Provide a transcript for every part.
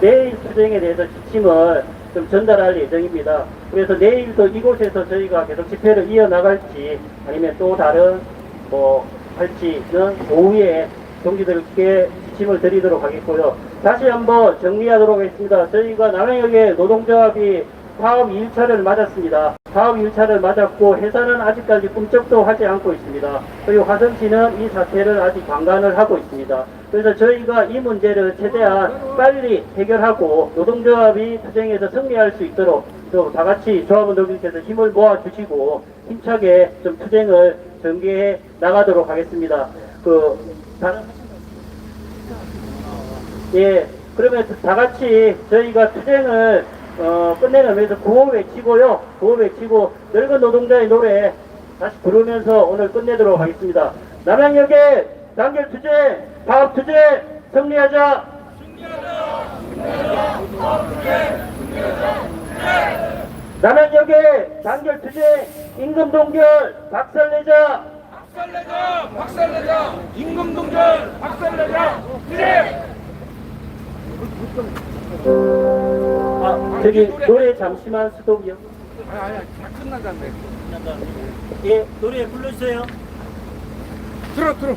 내일 투쟁에 대해서 지침을 좀 전달할 예정입니다. 그래서 내일도 이곳에서 저희가 계속 집회를 이어나갈지 아니면 또 다른 뭐 할지는 오후에 동지들께 지침을 드리도록 하겠고요. 다시 한번 정리하도록 하겠습니다. 저희가 남양역의 노동조합이 사업 1차를 맞았습니다. 사업 1차를 맞았고 회사는 아직까지 꿈쩍도 하지 않고 있습니다. 그리고 화성시는 이 사태를 아직 방관을 하고 있습니다. 그래서 저희가 이 문제를 최대한 빨리 해결하고 노동조합이 투쟁에서 승리할 수 있도록 좀 다 같이 조합원들께서 힘을 모아주시고 힘차게 좀 투쟁을 전개해 나가도록 하겠습니다. 그 다른 예, 그러면 다 같이 저희가 투쟁을 어, 끝내는 위해서 구호 외치고요. 구호 외치고 늙은 노동자의 노래 다시 부르면서 오늘 끝내도록 하겠습니다. 남양역의 단결 투쟁, 파업 투쟁 승리하자. 남양역의 단결 투쟁, 임금 동결 박살내자. 박살내자! 박살내자! 임금 동결! 박살내자! 그래! 아, 저기 노래 잠시만 스톱이요. 아니 아니 다 끝나잖아요. 예, 노래 불러주세요. 들어 들어.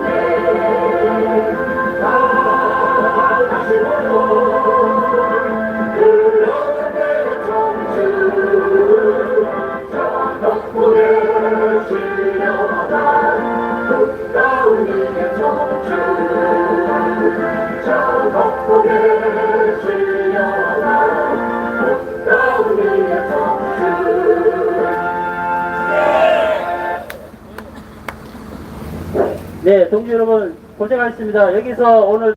네, 동지 여러분 고생하셨습니다. 여기서 오늘